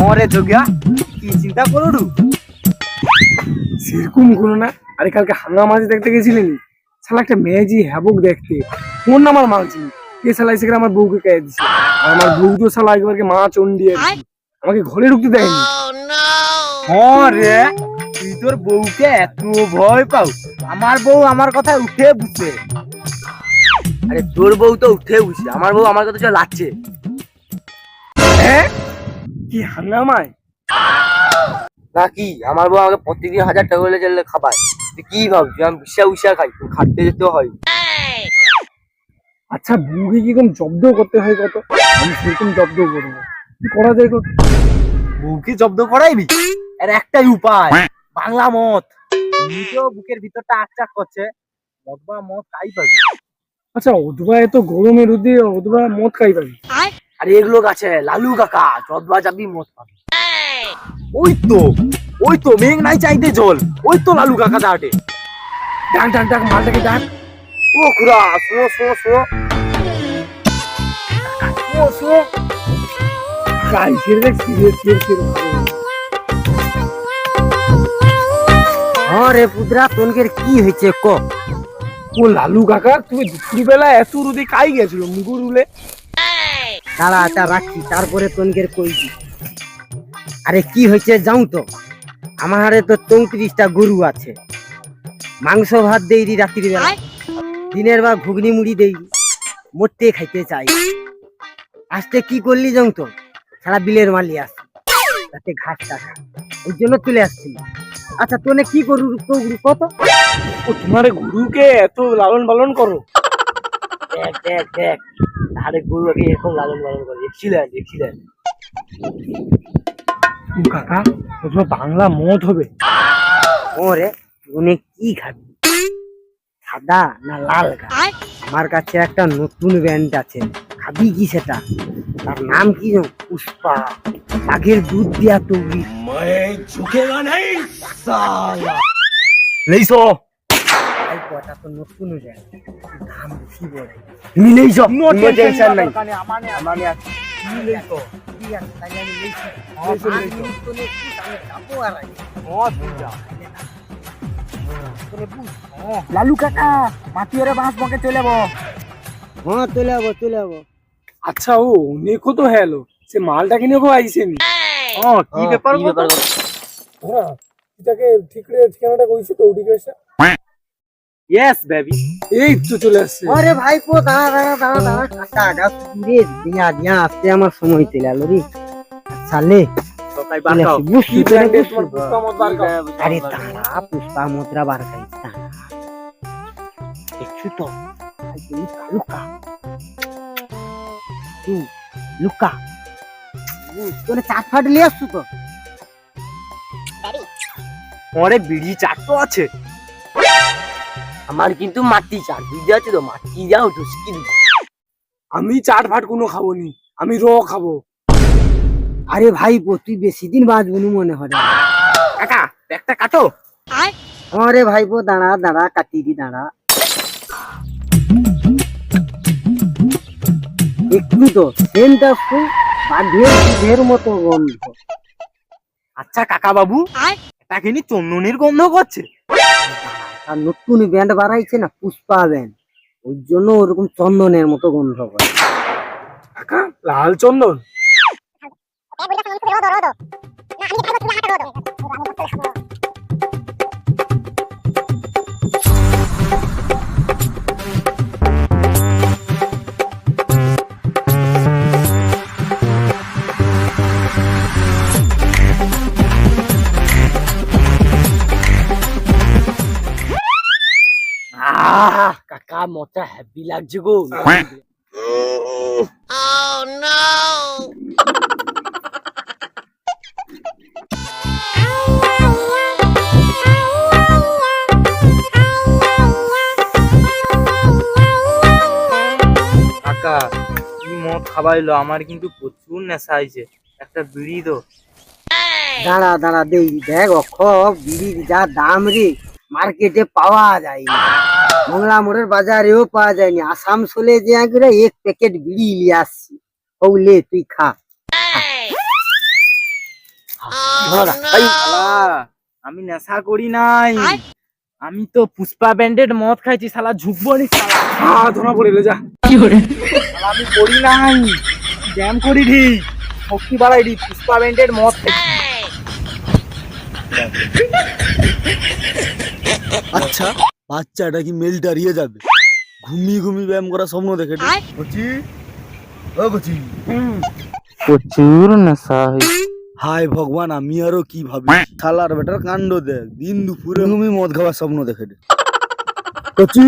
হরে যোগিয়া কি চিন্তা করুডু সেরকম কোনো না। আরে কালকে হাঙ্গা মাঝি দেখতে গেছিলেন শালা একটা মেয়েজি হ্যাবক দেখতে। ফোন নাম্বার মালছি কে শালা এসে আমার বউকে কে দিছে। আর আমার বউ তো শালা একবারকে মা চন্ডি আর কি। আমাকে ঘরে ঢুকতে দেয়নি। হরে তুই তোর বউকে এত ভয় পাও আমার বউ আমার কথা উঠে বুঝে আরে তোর বউ তো উঠে বুঝছে। আমার বউ আমার কথা চলে লাচ্ছে। হ্যাঁ? কি হাঙ্গামায়? নাকি আমার বউ আমাকে প্রত্যেকদিন হাজার টাকা করে চাইলে খাবার তুই কি ভাবছিস? আমি বিশা উষা খাই তোর খাটতে যেতে হয়। আচ্ছা বউকে কি রকম জব্দ করতে হয় কত? আমি সেরকম জব্দ করব কি করা যায় কত বউকে জব্দ করাইবি? এর একটাই উপায় বাংলা মত নিজেও বুকের ভিতরটা আকচাক করছে মদবা মদ খাই পাবি? আচ্ছা অধবা এত গরমের রোদে অধবা মদ খাই পাবি? আরে এগুলো গাছে, লালু কাকা যদবা যাবি মদ পাবি। ওই তো ওই তো, মেঘ নাই চাইতে জল ওই তো লালু কাকা দাঁড়ে ডাক ডাক ডাক মালটাকে ডাক। ও খুড়া শো শো শো শো শো গাই, ছেড়ে দেখ সিরিয়াস সিরিয়াস হ্যাঁ রে পুত্রা কি হয়েছে ক? ও লালু কাকা, তুমি দুপুরবেলা এত রোদে কাই গেছিল মুগুর উলে তারা এটা রাখি তারপরে তোনকের কইছি। আরে কি হয়েছে যাও তো? আমার হারে তো চৌত্রিশটা গরু আছে। মাংস ভাত দেই দি রাত্রি বেলা দিনের বার ঘুগনি মুড়ি দেই মরতে খাইতে চাই। আসতে কি করলি যাও তো? সারা বিলের মালি আসছে তাতে ঘাস টাকা ওই জন্য চলে আসছি। আচ্ছা তোনে কি করু গরু কত? ও তোমার গুরুকে এত লালন পালন করো। দেখ দেখ দেখ। তাহলে গরুকে এরকম লালন পালন করে। দেখছিলেন ও কাকা ও বাংলা মদ হবে। ওরে উনি কি খাবি? সাদা না লাল গা? আমার কাছে একটা নতুন ব্যান্ড আছে। খাবি কি সেটা? তার নাম কি পুষ্পা। বাঘের দুধ দিয়া তৈরি। লেইছো অল্প এটা তো নতুন ব্যান্ড দাম বেশি বলে? No কোনো tension টেনশন নাই। আমার নেই। আছে। মিনিট তো। লালু কাকা মাটিয়ারে বাঁশ বকে চলে যাব। হ্যাঁ চলে যাব চলে যাব। আচ্ছা ও নেকো তো হেলো সে মালটাকে নিয়ে আইসেনি ও কি ব্যাপার কি ব্যাপার হ্যাঁ এটাকে ঠিক ঠিকানাটা কইছি তো ওদিকে এসে। ইয়েস বেবি এই তো চলে আসছে। আরে ভাইপো দাঁড়া দাঁড়া দাঁড়া দাঁড়া। কাকা আগা রে দিয়া দিয়া আসতে আমার সময় চলে রে। সালে বুঝছি তোমার পুষ্পা বার। আরে দাঁড়া পুষ্পা মুদ্রা বার খাই দাঁড়া। দেখছু তো? লুকা। তুই লুকা। তোরে চাট ফাট লিয়ে আসছু তো? পরে বিড়ি চাট তো আছে। আমার কিন্তু মাটি চাট বুঝতে আছে তো? মাটি যাও ঢুসকি দিবি। আমি চাট ফাট কোনো খাব নি আমি র খাব। আরে ভাইপো তুই বেশি দিন বাঁচবো নি মনে হয়। না। কাকা একটা কাটো। আরে ভাইপো দাঁড়া দাঁড়া কাটি দি দাঁড়া। একটু তো সেন্টটা খুব বাঘের দুধের মতো গন্ধ। আচ্ছা কাকা বাবু এটা কিনি চন্দনের গন্ধ করছে? আর নতুন ব্যান্ড বাড়াইছে না পুষ্পা ব্যান্ড ওই জন্য ওরকম চন্দনের মতো গন্ধ করে। কাকা লাল চন্দন? কাকা মোটা হ্যাপি লাগছে গো। কাকা কি মদ খাবাইলো আমার কিন্তু প্রচুর নেশা হয়েছে। একটা বিড়ি দো দাঁড়া দাঁড়া দেই দেখ অক্ষ বিড়ির যা দাম রে মার্কেটে পাওয়া যায় না। মংলা মোড়ের বাজারেও পাওয়া যায়নি। আসামসোলে যে একবারে এক প্যাকেট বিড়ি নিয়ে আসছি। ওলে তুই খা। আমি নেশা করি নাই। আমি তো পুষ্পা ব্যান্ডেড মদ খাইছি শালা ঝুঁকবো নি ধরা পড়ে যা। শালা, আমি করি নাই। ব্যায়াম করি রি শক্তি বাড়াই রি পুষ্পা ব্যান্ডেড মদ খাইছি। আচ্ছা। বাচ্চাটা কি মেল দাঁড়িয়ে যাবে? ঘুমিয়ে ঘুমিয়ে ব্যায়াম করা স্বপ্ন দেখে বলছি ও বলছি প্রচুর নেশা হায় ভগবান আমি আরও কি ভাবি? শালার বেটার কাণ্ড দেখ। দিন দুপুরে ঘুমিয়ে মদ খাওয়ার স্বপ্ন দেখে কচি?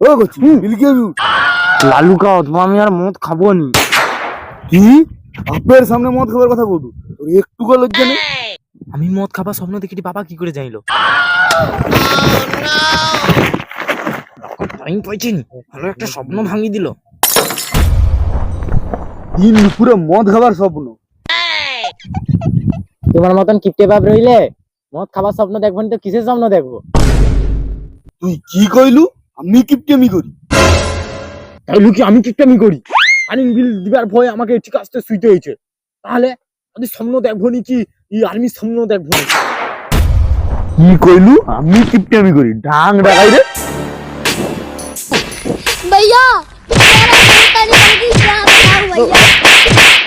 ও কচি বিলকে লালু কা অথবা আমি আর মদ খাব নি। কি? বাপের সামনে মদ খাবার কথা বলু তোর একটু লজ্জা নেই? আমি মদ খাবার স্বপ্ন দেখি বাবা কি করে জানিল? টাইম ভালো একটা স্বপ্ন ভাঙি দিল। দিন দুপুরে মদ খাবার স্বপ্ন। তোমার মতন কিপটে বাপ রইলে মদ খাবার স্বপ্ন দেখব না তো কিসের স্বপ্ন দেখব? তুই কি কইলু? আমি কিপটেমি করি। তাইলে কি আমি কিপটামি করি। আর্নিং বিল দিবার ভয় আমাকে ঠিক আসতে শুইতে হয়েছে। তাহলে আমি স্বপ্ন দেখব নি কি এই আর্মির স্বপ্ন দেখবো নি কি কইলু আমি কিপটেমি করি ডাং ডাকাই রে भैया मेरा जूता निकल गई क्या बताऊं भैया